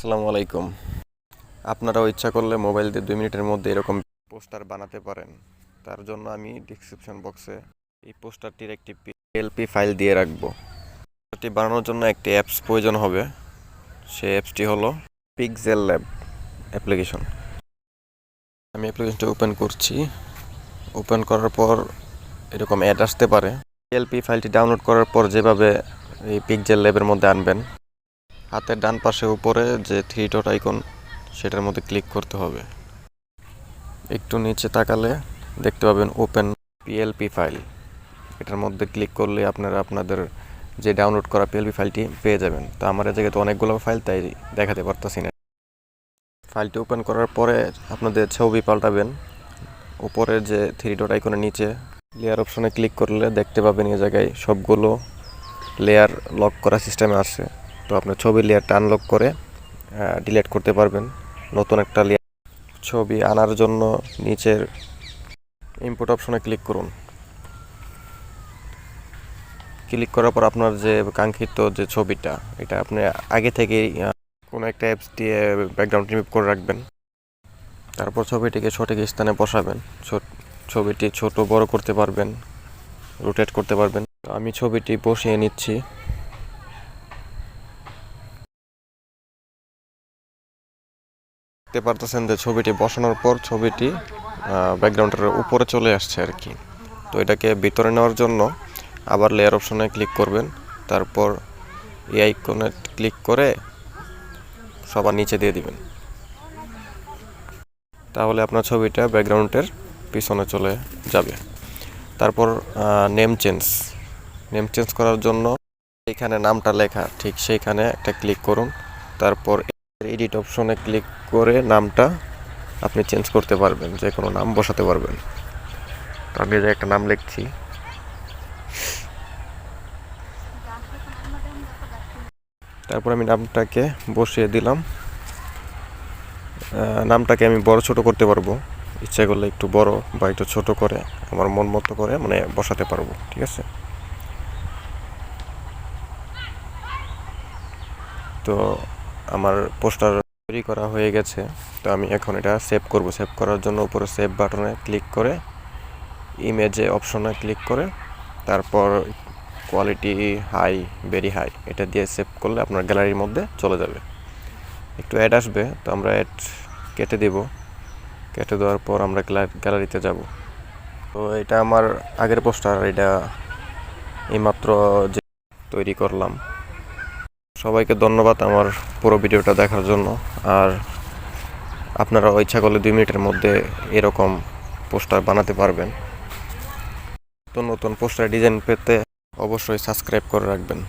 আসসালামু আলাইকুম। আপনারাও ইচ্ছা করলে মোবাইল দিয়ে দুই মিনিটের মধ্যে এরকম পোস্টার বানাতে পারেন। তার জন্য আমি ডিসক্রিপশন বক্সে এই পোস্টারটির একটি পিএলপি ফাইল দিয়ে রাখব। পোস্টারটি বানানোর জন্য একটি অ্যাপস প্রয়োজন হবে। সেই অ্যাপসটি হলো পিকজেল ল্যাব অ্যাপ্লিকেশন আমি অ্যাপ্লিকেশনটা ওপেন করছি। ওপেন করার পর এরকম অ্যাড আসতে পারে। পিএলপি ফাইলটি ডাউনলোড করার পর যেভাবে এই পিকজেল ল্যাবের মধ্যে আনবেন হাতের ডান পাশে উপরে যে থ্রি ডট আইকন সেটার মধ্যে ক্লিক করতে হবে। একটু নিচে তাকালে দেখতে পাবেন ওপেন পিএলপি ফাইল এটার মধ্যে ক্লিক করলে আপনারা আপনাদের যে ডাউনলোড করা পিএলপি ফাইলটি পেয়ে যাবেন। তো আমার জায়গায় তো অনেকগুলো ফাইল তাই দেখাতে পারতেছি না। ফাইলটি ওপেন করার পরে আপনাদের ছবি পাল্টাবেন। উপরে যে থ্রি ডট আইকনের নিচে লেয়ার অপশনে ক্লিক করলে দেখতে পাবেন এই জায়গায় সবগুলো লেয়ার লক করা সিস্টেমে আছে। তো আপনার ছবির লেয়ারটা আনলক করে ডিলিট করতে পারবেন। নতুন একটা লেয়ার ছবি আনার জন্য নিচের ইনপুট অপশনে ক্লিক করুন। ক্লিক করার পর আপনার যে কাঙ্ক্ষিত যে ছবিটা এটা আপনি আগে আহ, কোনো একটা অ্যাপস দিয়ে ব্যাকগ্রাউন্ড রিমুভ করে রাখবেন। তারপর ছবিটিকে সঠিক স্থানে বসাবেন। ছবিটি ছোট বড় করতে পারবেন রোটেট করতে পারবেন। আমি ছবিটি বসিয়ে নিচ্ছি। দেখতে পারতেছেন যে ছবিটি বসানোর পর ছবিটি ব্যাকগ্রাউন্ডের উপরে চলে আসছে আর কি। তো এটাকে ভিতরে নেওয়ার জন্য আবার লেয়ার অপশনে ক্লিক করবেন। তারপর এই আইকনে ক্লিক করে সবার নিচে দিয়ে দিবেন। তাহলে আপনার ছবিটা ব্যাকগ্রাউন্ডের পিছনে চলে যাবে। তারপর নেম চেঞ্জ নেম চেঞ্জ করার জন্য এখানে নামটা লেখা, ঠিক সেইখানে একটা ক্লিক করুন। তারপর এডিট অপশনে ক্লিক করে নামটা আপনি চেঞ্জ করতে পারবেন, যে কোনো নাম বসাতে পারবেন। আমি যে একটা নাম লিখছি। তারপর আমি নামটাকে বসিয়ে দিলাম। নামটাকে আমি বড় ছোট করতে পারব। ইচ্ছা করলে একটু বড় বা একটু ছোট করে আমার মন মতো করে মানে বসাতে পারব, ঠিক আছে? তো আমার পোস্টার তৈরি করা হয়ে গেছে। তো আমি এখন এটা সেভ করব। সেভ করার জন্য উপরে সেভ বাটনে ক্লিক করে ইমেজে অপশনে ক্লিক করে, তারপর কোয়ালিটি হাই ভেরি হাই এটা দিয়ে সেভ করলে আপনার গ্যালারির মধ্যে চলে যাবে। একটু অ্যাড আসবে, তো আমরা অ্যাড কেটে দেব। কেটে দেওয়ার পর আমরা গ্যালারিতে যাব। তো এটা আমার আগের পোস্টার এটা এইমাত্র যে তৈরি করলাম। সবাইকে ধন্যবাদ আমার পুরো ভিডিওটা দেখার জন্য। আর আপনারা ইচ্ছা করলে দুই মিনিটের মধ্যে এরকম পোস্টার বানাতে পারবেন। নতুন নতুন পোস্টার ডিজাইন পেতে অবশ্যই সাবস্ক্রাইব করে রাখবেন।